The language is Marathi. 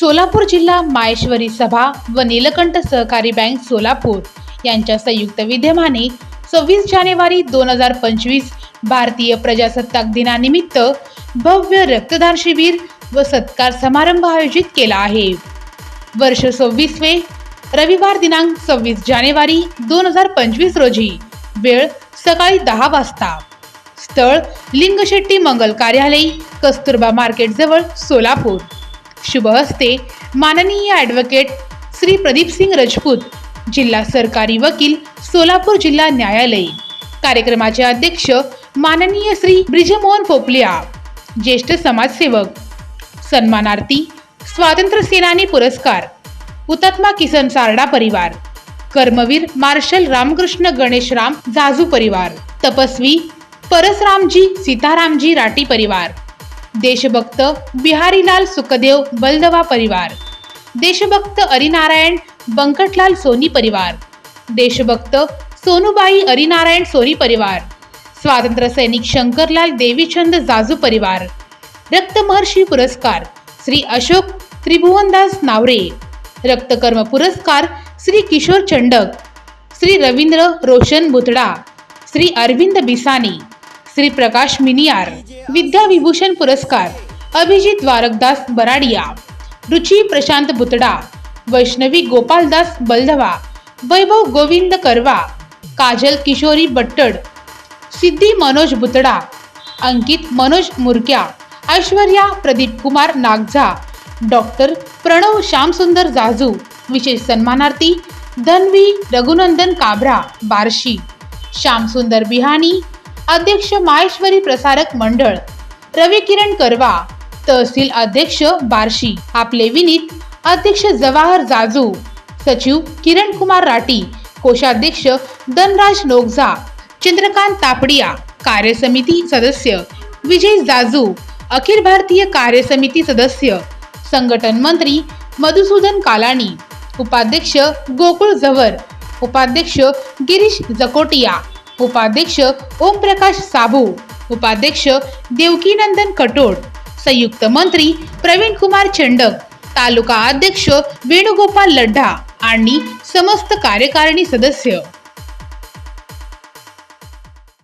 सोलापूर जिल्हा माहेश्वरी सभा व नीलकंठ सहकारी बँक सोलापूर यांच्या संयुक्त विद्यमाने सव्वीस जानेवारी दोन हजार पंचवीस भारतीय प्रजासत्ताक दिनानिमित्त भव्य रक्तदान शिबिर व सत्कार समारंभ आयोजित केला आहे. वर्ष सव्वीसवे रविवार दिनांक सव्वीस जानेवारी दोन हजार पंचवीस रोजी वेळ सकाळी दहा वाजता. स्थळ लिंगशेट्टी मंगल कार्यालय कस्तुरबा मार्केट जवळ सोलापूर. शुभ हस्ते माननीय ॲडव्होकेट श्री प्रदीप सिंग राजपूत जिल्हा सरकारी वकील सोलापूर जिल्हा न्यायालय. कार्यक्रमाचे अध्यक्ष माननीय श्री ब्रिजमोहन पोपलिया ज्येष्ठ समाजसेवक. सन्मानार्थी स्वातंत्र्य सेनानी पुरस्कार. हुतात्मा किसन सारडा परिवार. कर्मवीर मार्शल रामकृष्ण गणेशराम जाजू परिवार तपस्वी परसरामजी सीतारामजी राठी परिवार देशभक्त बिहारीलाल सुखदेव बलदवा परिवार देशभक्त अरिनारायण बंकटलाल सोनी परिवार देशभक्त सोनूबाई अरिनारायण सोनी परिवार स्वातंत्र्य सैनिक शंकरलाल देवीचंद जाजू परिवार रक्तमहर्षी पुरस्कार श्री अशोक त्रिभुवनदास नावरे रक्तकर्म पुरस्कार श्री किशोर चंडक श्री रवींद्र रोशन बुतडा श्री अरविंद बिसानी श्री प्रकाश मिनियार विद्या विभूषण पुरस्कार अभिजित द्वारकदास बराडिया रुची प्रशांत बुतडा वैष्णवी गोपालदास बलधवा वैभव गोविंद करवा काजल किशोरी बट्टड सिद्धी मनोज बुतडा अंकित मनोज मुरक्या ऐश्वर्या प्रदीप कुमार नागझा डॉक्टर प्रणव श्यामसुंदर जाजू विशेष सन्मानार्थी धनवी रघुनंदन काब्रा बार्शी श्यामसुंदर बिहानी अध्यक्ष माहेश्वरी प्रसारक मंडळ रवी किरण करवा तहसील अध्यक्ष बार्शी आपले विनीत अध्यक्ष जवाहर जाजू सचिव किरण कुमार राठी कोषाध्यक्ष धनराज नोगझा चंद्रकांत तापडिया कार्यसमिती सदस्य विजय जाजू अखिल भारतीय कार्यसमिती सदस्य संघटन मंत्री मधुसूदन कालाणी उपाध्यक्ष गोकुळ झवर उपाध्यक्ष गिरीश जकोटिया उपाध्यक्ष ओमप्रकाश साबू उपाध्यक्ष देवकीनंदन कटोड संयुक्त मंत्री प्रवीण कुमार चंडक तालुका अध्यक्ष वेणुगोपाल लड्ढा आणि समस्त कार्यकारिणी सदस्य.